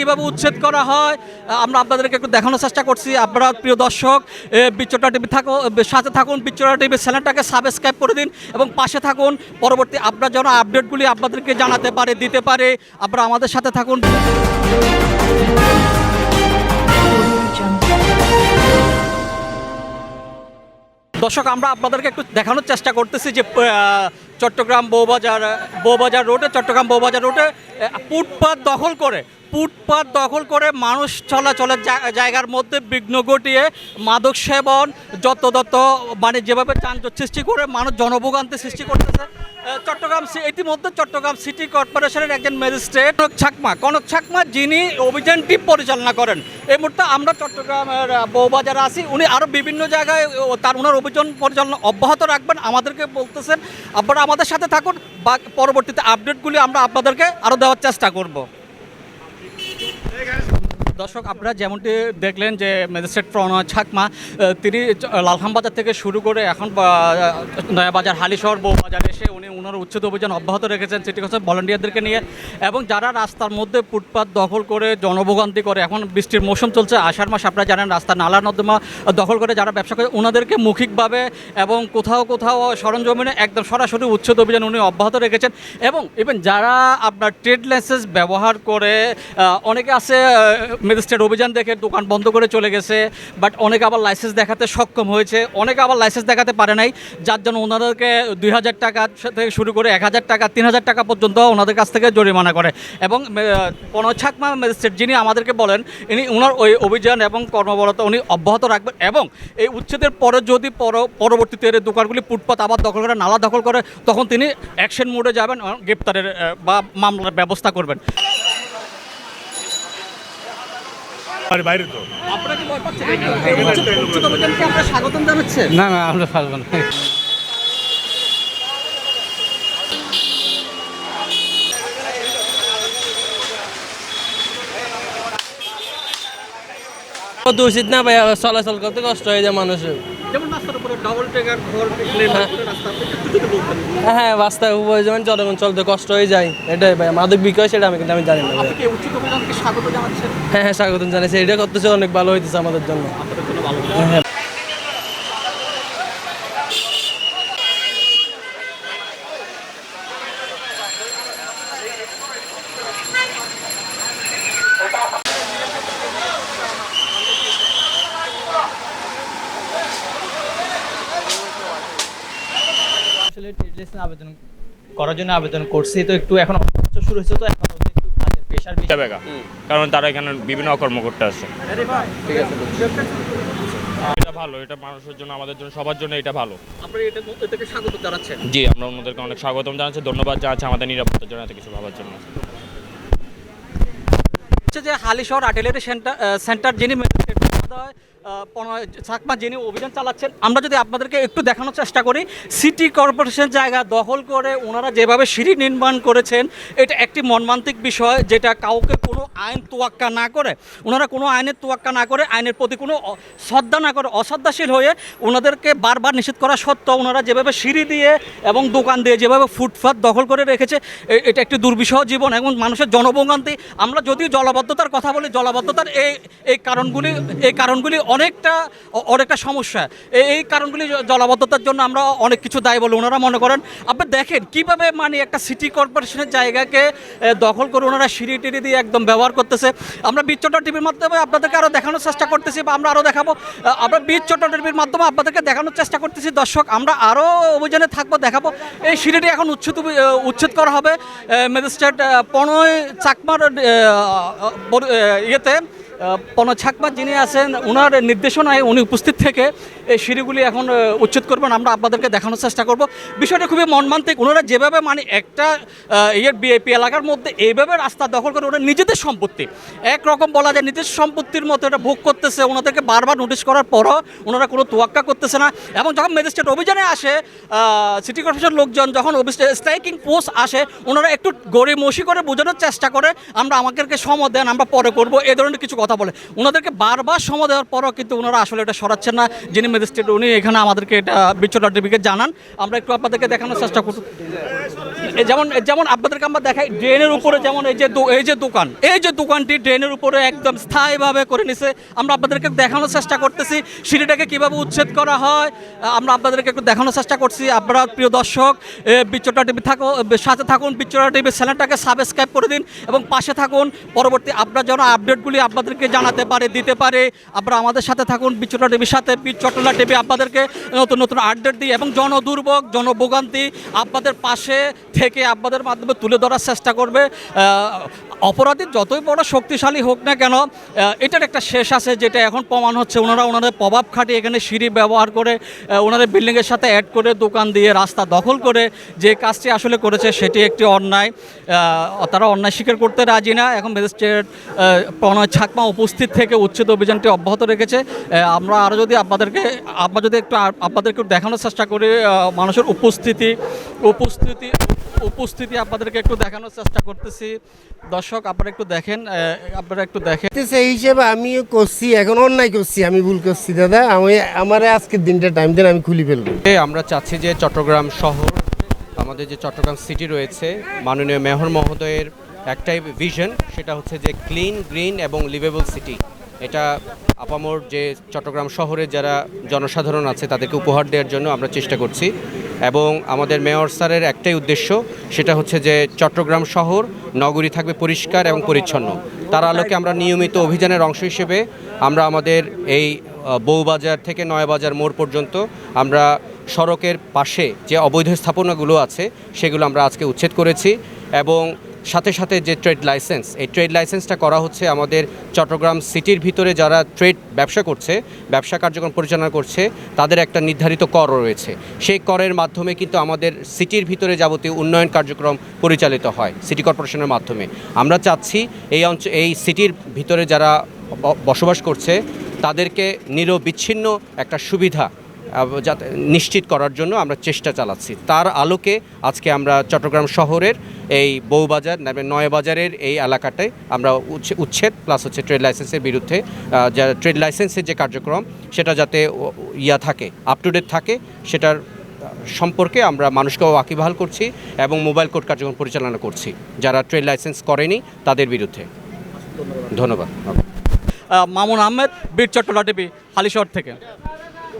কীভাবে উচ্ছেদ করা হয় আমরা আপনাদেরকে একটু দেখানোর চেষ্টা করছি। আপনারা প্রিয় দর্শক বিচ্চটা টিভি থাকো সাথে থাকুন বিচ্চটা টিভি চ্যানেলটাকে সাবস্ক্রাইব করে দিন এবং পাশে থাকুন। পরবর্তী আপনার যেন আপডেটগুলি আপনাদেরকে জানাতে পারে, দিতে পারে। আপনারা আমাদের সাথে থাকুন। দর্শক, আমরা আপনাদেরকে একটু দেখানোর চেষ্টা করতেছি যে চট্টগ্রাম বৌবাজার বৌবাজার রোডে চট্টগ্রাম বৌবাজার রোডে ফুটপাত দখল করে ফুটপাত দখল করে মানুষ চলাচলের জায়গার মধ্যে বিঘ্ন ঘটিয়ে মাদক সেবন যত তত মানে যেভাবে যানজট সৃষ্টি করে মানুষ জনভোগান্তি সৃষ্টি করতেছে। চট্টগ্রাম ইতিমধ্যে চট্টগ্রাম সিটি কর্পোরেশনের একজন ম্যাজিস্ট্রেট কনক ছাকমা কনক ছাকমা যিনি অভিযানটি পরিচালনা করেন। এই মুহূর্তে আমরা চট্টগ্রামের আহ, বউবাজারে আছি উনি আরও বিভিন্ন জায়গায় তার ওনার অভিযান পরিচালনা অব্যাহত রাখবেন। আমাদেরকে বলতেছেন আপনারা আমাদের সাথে থাকুন। বা পরবর্তীতে আপডেটগুলি আমরা আপনাদেরকে আরও দেওয়ার চেষ্টা করব। দর্শক, আপনারা যেমনটি দেখলেন যে ম্যাজিস্ট্রেট প্রণয় ছাকমা তিনি লালহামবাজার থেকে শুরু করে এখন নয়াবাজার, হালিশহর বউবাজার এসে উনি ওনার উচ্ছেদ অভিযান অব্যাহত রেখেছেন সিটি কর্পোরেশন ভলান্টিয়ারদেরকে নিয়ে এবং যারা রাস্তার মধ্যে ফুটপাত দখল করে জনভোগান্তি করে, এখন বৃষ্টির মৌসুম চলছে, আষাঢ় মাস আপনারা জানেন রাস্তা নালা নর্দমা দখল করে যারা ব্যবসা করে ওনাদেরকে মৌখিকভাবে এবং কোথাও কোথাও সরঞ্জমিনে একদম সরাসরি উচ্ছেদ অভিযান উনি অব্যাহত রেখেছেন। এবং ইভেন যারা আপনার ট্রেড লাইসেন্স ব্যবহার করে অনেকে আছে ম্যাজিস্ট্রেট অভিযান দেখে দোকান বন্ধ করে চলে গেছে বাট অনেকে আবার লাইসেন্স দেখাতে সক্ষম হয়েছে, অনেকে আবার লাইসেন্স দেখাতে পারে নাই, যার জন্য ওনাদেরকে দুই হাজার টাকা থেকে শুরু করে এক হাজার টাকা তিন হাজার টাকা পর্যন্ত ওনাদের কাছ থেকে জরিমানা করে। এবং পনছাকমা ম্যাজিস্ট্রেট যিনি আমাদেরকে বলেন ইনি ওনার ওই অভিযান এবং কর্মবরত উনি অব্যাহত রাখবেন এবং এই উচ্ছেদের পরে যদি পরবর্তীতে এর দোকানগুলি ফুটপাত আবার দখল করে নালা দখল করে তখন তিনি অ্যাকশন মোডে যাবেন গ্রেপ্তারের বা মামলার ব্যবস্থা করবেন। বাইরে তো। আপনারা না ভয় পাচ্ছেন এই উচ্ছেদ- উচ্ছেদ অভিযানকে আপনারা স্বাগতম জানাচ্ছেন না না আমরা পারব না উচিত না ভাই চলাচল করতে কষ্ট হয়ে যায় মানুষের। বলতেন। হ্যাঁ রাস্তায় উপরে যেমন জনগণ চলতে কষ্ট হয়ে যায় এটাই ভাই মাদক বিক্রয় সেটা আমি কিন্তু আমি জানি না স্বাগত হ্যাঁ হ্যাঁ স্বাগতম জানাচ্ছি এটা করতেছে অনেক ভালো হইতেছে আমাদের জন্য। হ্যাঁ আসলে ট্রেড লাইসেন্স আবেদন করার জন্য আবেদন করছি। তো একটু এখন শুরু হয়েছে তো এখন একটু কাজের প্রেশার বেশি। বেগা। কারণ তারা এখানে বিভিন্ন অকর্ম করতে আসছে এটা ভালো এটা মানুষের জন্য আমাদের জন্য সবার জন্য এটা ভালো। আপনি এটা এটাকে স্বাগত জানাচ্ছেন। জি আমরা অন্যদেরকে অনেক স্বাগতম জানাচ্ছি ধন্যবাদ জানাচ্ছি আমাদের নিরাপত্তার জন্য এত কিছু ভাবার জন্য। হচ্ছে যে হালিশহর আর্টিলারি সেন্টার সেন্টার যিনি চাকমা যিনি অভিযান চালাচ্ছেন, আমরা যদি আপনাদেরকে একটু দেখানোর চেষ্টা করি, সিটি কর্পোরেশন জায়গা দখল করে ওনারা যেভাবে সিঁড়ি নির্মাণ করেছেন, এটা একটি মর্মান্তিক বিষয় যেটা কাউকে কোনো আইন তোয়াক্কা না করে। ওনারা কোনো আইনের তোয়াক্কা না করে, আইনের প্রতি কোনো শ্রদ্ধা না করে, অশ্রদ্ধাশীল হয়ে ওনাদেরকে বারবার নিষেধ করা সত্ত্বেও ওনারা যেভাবে সিঁড়ি দিয়ে এবং দোকান দিয়ে যেভাবে ফুটপাত দখল করে রেখেছে এটা একটি দুর্বিষহ জীবন এবং মানুষের জনভোগান্তি আমরা যদিও জলাবদ্ধতার কথা বলি, জলাবদ্ধতার এই এই কারণগুলি এই কারণগুলি অনেকটা অনেকটা সমস্যা। এই কারণগুলি জলাবদ্ধতার জন্য আমরা অনেক কিছু দায়ী বলে ওনারা মনে করেন। আপনি দেখেন, কীভাবে মানে একটা সিটি কর্পোরেশনের জায়গাকে দখল করে ওনারা সিঁড়ি টিড়ি দিয়ে একদম ব্যবহার করতেছে। আমরা বীজ চট্টর টিভির মাধ্যমে আপনাদেরকে আরও দেখানোর চেষ্টা করতেছি বা আমরা আরও দেখাবো। আমরা বীজ চট্টর টিভির মাধ্যমে আপনাদেরকে দেখানোর চেষ্টা করতেছি। দর্শক, আমরা আরও অভিযানে থাকব, দেখাবো। এই সিঁড়িটি এখন উচ্ছেদ উচ্ছেদ করা হবে। ম্যাজিস্ট্রেট পনয় চাকমার ইয়েতে। পন ছাকমা যিনি আছেন ওনার নির্দেশনায় উনি উপস্থিত থেকে এই সিঁড়িগুলি এখন উচ্ছেদ করবেন। আমরা আপনাদেরকে দেখানোর চেষ্টা করব। বিষয়টা খুবই মর্মান্তিক। ওনারা যেভাবে মানে একটা ইয়ের বিএপি এলাকার মধ্যে এইভাবে রাস্তা দখল করে ওরা নিজেদের সম্পত্তি। একরকম বলা যায় নিজের সম্পত্তির মতো এটা ভোগ করতেছে। ওনাদেরকে বারবার নোটিশ করার পরও ওনারা কোনো তোয়াক্কা করতেছে না। এবং যখন ম্যাজিস্ট্রেট অভিযানে আসে সিটি কর্পোরেশন লোকজন যখন স্ট্রাইকিং পোস্ট আসে ওনারা একটু গড়িমসি করে বোঝানোর চেষ্টা করে, আমরা আমাদেরকে সময় দেন, আমরা পরে করব। এ ধরনের কিছু কথা বলে। ওনাদেরকে বারবার সময় দেওয়ার পরও কিন্তু ওনারা আসলে এটা সরাচ্ছেন না। যিনি ম্যাজিস্ট্রেট, উনি এখানে আমাদেরকে এটা বিচ্ছটা টিভিকে জানান। আমরা একটু আপনাদেরকে দেখানোর চেষ্টা করব। যেমন যেমন আপনাদেরকে আমরা দেখাই, ড্রেনের উপরে যেমন এই যে এই যে দোকান, এই যে দোকানটি ড্রেনের উপরে একদম স্থায়ীভাবে করে নিছে। আমরা আপনাদেরকে দেখানোর চেষ্টা করতেছি, সিঁড়িটাকে কীভাবে উচ্ছেদ করা হয়, আমরা আপনাদেরকে একটু দেখানোর চেষ্টা করছি। আপনারা প্রিয় দর্শক বিচ্চটা টিভি থাকো, সাথে থাকুন বিচ্চটা টিভি চ্যানেলটাকে সাবস্ক্রাইব করে দিন এবং পাশে থাকুন। পরবর্তী আপনার যেন আপডেটগুলি আপনাদেরকে জানাতে পারে, দিতে পারে। আপনারা আমাদের সাথে থাকুন বিচ্চটা টিভির সাথে চট্টলা টিভি আপনাদেরকে নতুন নতুন আপডেট দিই এবং জনদুর্ভোগ, জনভোগান্তি আপনাদের পাশে থেকে আপনাদের মাধ্যমে তুলে ধরার চেষ্টা করবে। অপরাধী যতই বড় শক্তিশালী হোক না কেন এটার একটা শেষ আছে, যেটা এখন প্রমাণ হচ্ছে। ওনারা ওনাদের প্রভাব খাটিয়ে এখানে সিঁড়ি ব্যবহার করে ওনাদের বিল্ডিংয়ের সাথে অ্যাড করে, দোকান দিয়ে রাস্তা দখল করে যে কাজটি আসলে করেছে, সেটি একটি অন্যায়। তারা অন্যায় স্বীকার করতে রাজি না। এখন ম্যাজিস্ট্রেট প্রণয় ছাকমা উপস্থিত থেকে উচ্ছেদ অভিযানটি অব্যাহত রেখেছে। আমরা আরও যদি আপনাদেরকে আমরা যদি একটু আপনাদেরকে দেখানোর চেষ্টা করি মানুষের উপস্থিতি উপস্থিতি উপস্থিতি আপনাদেরকে একটু দেখানোর চেষ্টা করতেছি। দর্শক আপনারা একটু দেখেন আপনারা একটু দেখেন। সেই হিসেবে আমিও করছি এখন অন্যায় করছি আমি ভুল করছি দাদা। আমি আমার আজকের দিনটা টাইম দেন আমি খুলি ফেলব। আমরা চাচ্ছি যে চট্টগ্রাম শহর আমাদের যে চট্টগ্রাম সিটি রয়েছে মাননীয় মেহর মহোদয়ের একটাই ভিশন সেটা হচ্ছে যে ক্লিন গ্রিন এবং লিভেবল সিটি এটা আপামোর যে চট্টগ্রাম শহরে যারা জনসাধারণ আছে, তাদেরকে উপহার দেওয়ার জন্য আমরা চেষ্টা করছি। এবং আমাদের মেয়র স্যারের একটাই উদ্দেশ্য, সেটা হচ্ছে যে চট্টগ্রাম শহর নগরী থাকবে পরিষ্কার এবং পরিচ্ছন্ন। তার আলোকে আমরা নিয়মিত অভিযানের অংশ হিসেবে আমরা আমাদের এই বউবাজার থেকে নয়াবাজার মোড় পর্যন্ত আমরা সড়কের পাশে যে অবৈধ স্থাপনাগুলো আছে, সেগুলো আমরা আজকে উচ্ছেদ করেছি। এবং সাথে সাথে যে ট্রেড লাইসেন্স এই ট্রেড লাইসেন্সটা করা হচ্ছে আমাদের চট্টগ্রাম সিটির ভিতরে যারা ট্রেড ব্যবসা করছে, ব্যবসা কার্যক্রম পরিচালনা করছে, তাদের একটা নির্ধারিত কর রয়েছে। সেই করের মাধ্যমে কিন্তু আমাদের সিটির ভিতরে যাবতীয় উন্নয়ন কার্যক্রম পরিচালিত হয়, সিটি কর্পোরেশনের মাধ্যমে। আমরা চাচ্ছি এই অঞ্চল এই সিটির ভিতরে যারা বসবাস করছে, তাদেরকে নিরবিচ্ছিন্ন একটা সুবিধা নিশ্চিত করার জন্য আমরা চেষ্টা চালাচ্ছি। তার আলোকে আজকে আমরা চট্টগ্রাম শহরের এই বউবাজার নয়াবাজারের এই এলাকাটায় আমরা উচ্ছে- উচ্ছেদ প্লাস হচ্ছে ট্রেড লাইসেন্সের বিরুদ্ধে যা ট্রেড লাইসেন্সের যে কার্যক্রম, সেটা যাতে ইয়া থাকে আপ টু ডেট থাকে, সেটার সম্পর্কে আমরা মানুষকেও ওয়াকিবহাল করছি এবং মোবাইল কোর্ট কার্যক্রম পরিচালনা করছি। যারা ট্রেড লাইসেন্স করেনি, তাদের বিরুদ্ধে। ধন্যবাদ। মামুন আহমেদ বীর চট্টলা টিভি, হালিশহর থেকে।